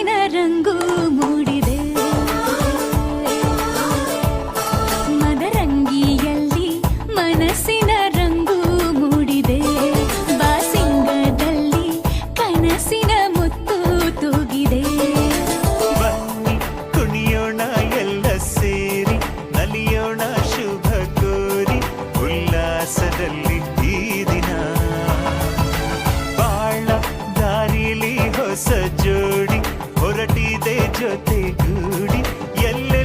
ಹೂವಿನ ರಂಗು ಮೂಡಿದೆ. ಮದರಂಗಿಯಲ್ಲಿ ಮನಸ್ಸಿನ ಜೊತೆಗೂಡಿ ಎಲ್ಲೆಲ್ಲೂ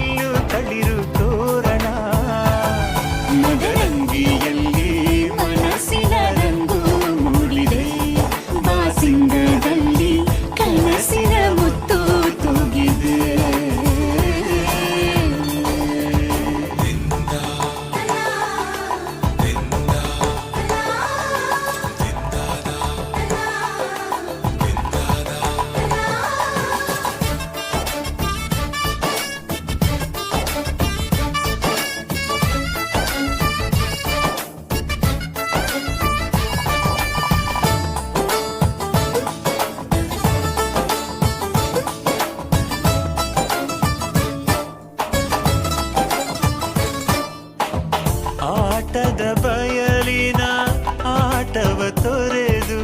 ತೊರೆದು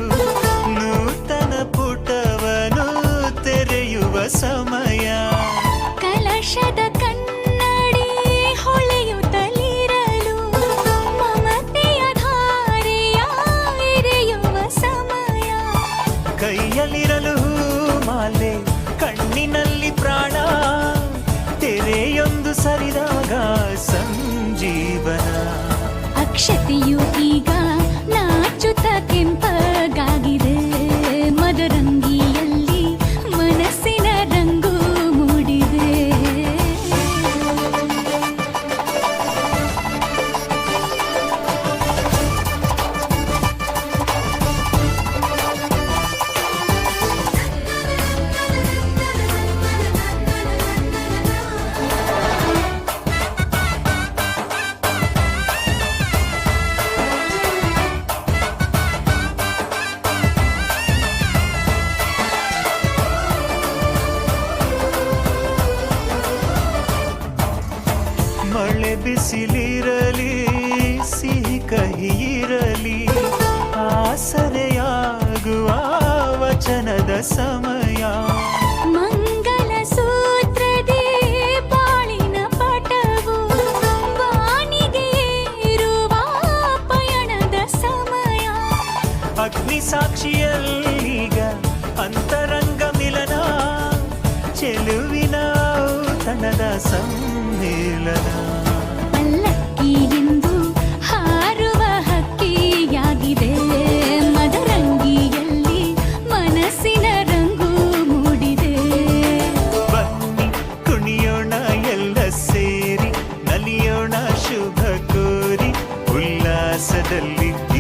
ನೂತನ ಪುಟವನು ತೆರೆಯುವ ಸಮಯ. ಕಲಶದ ಕನ್ನಡಿ ಹೊಳೆಯುತ್ತಲಿರಲು ಮಮತೆಯ ಧಾರೆಯ ಎರೆಯುವ ಸಮಯ. ಕೈಯಲ್ಲಿರಲು ಮಾಲೆ ಕಣ್ಣಿನಲ್ಲಿ ಪ್ರಾಣ ತೆರೆಯೊಂದು ಸರಿದಾಗ ಸಂಜೀವನ. ಅಕ್ಷತೆಯು ಈಗ ಮಳೆ ಬಿಸಿಲಿರಲಿ ಸಿಹಿ ಕಹಿರಲಿ ಆಸರೆಯಾಗುವ ವಚನದ ಸಮಯ. ಮಂಗಲ ಸೂತ್ರದೇ ಬಾಳಿನ ಪಟವು ವಾಣಿಗೆ ಏರುವ ಪಯಣದ ಸಮಯ. ಅಗ್ನಿ ಸಾಕ್ಷಿಯಲ್ಲೀಗ ದಲ್ಲಿ